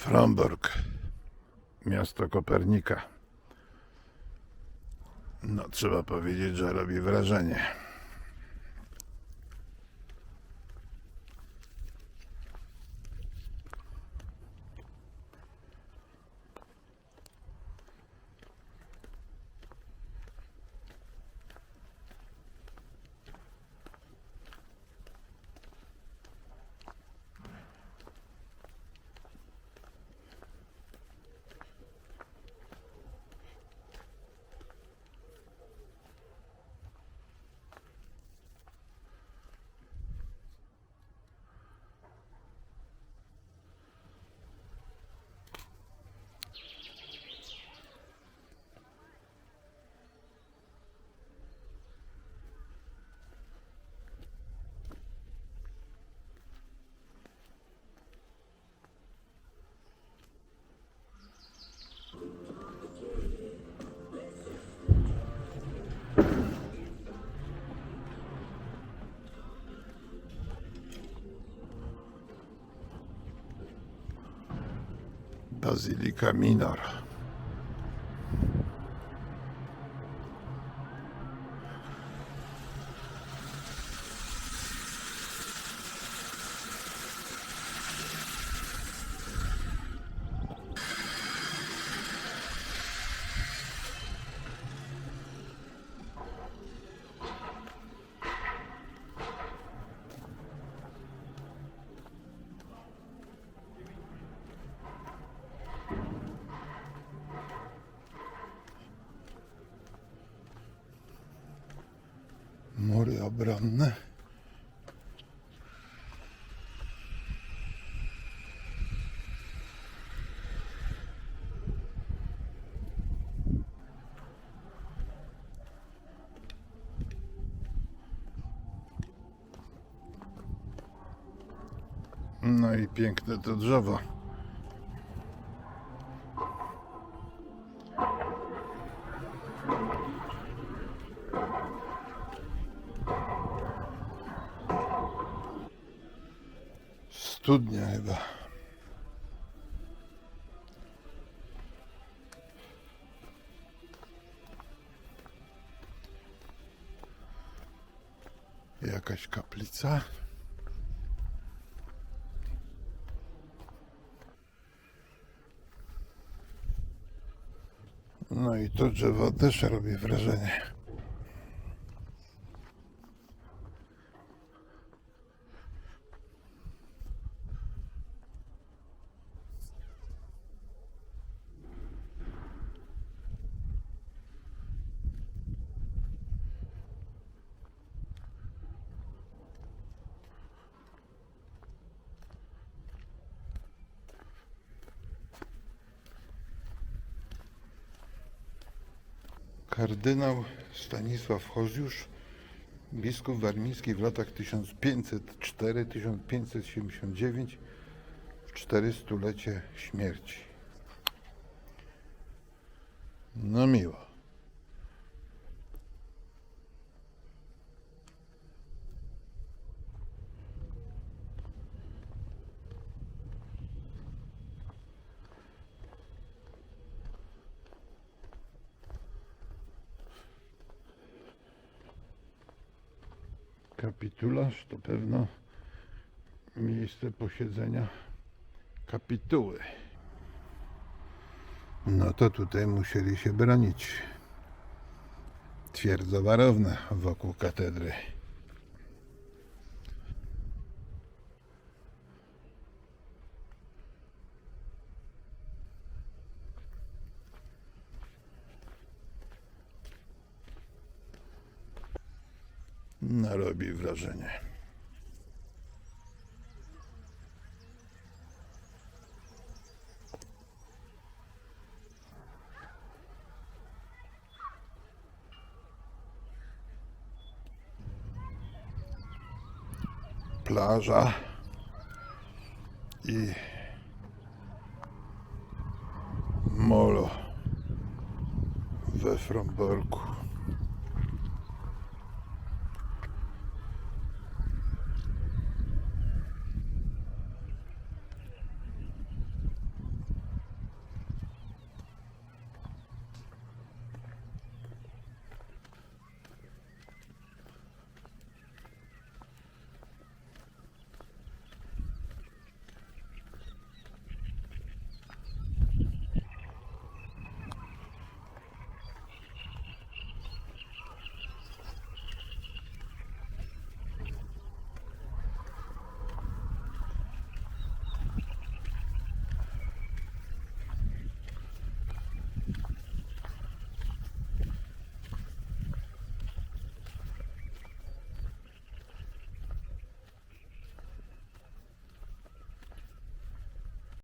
Fromborg, miasto Kopernika. No, trzeba powiedzieć, że robi wrażenie. Basílica Minor. Mury obronne. No i piękne to drzewo. Studnia chyba. Jakaś kaplica. No i to drzewo też robi wrażenie. Kardynał Stanisław Choziusz, biskup warmiński w latach 1504-1579 w 400-lecie śmierci. No miło. Kapitularz to pewno miejsce posiedzenia kapituły. No to tutaj musieli się bronić. Twierdza warowna wokół katedry. No robi wrażenie. Plaża i molo we Fromborku.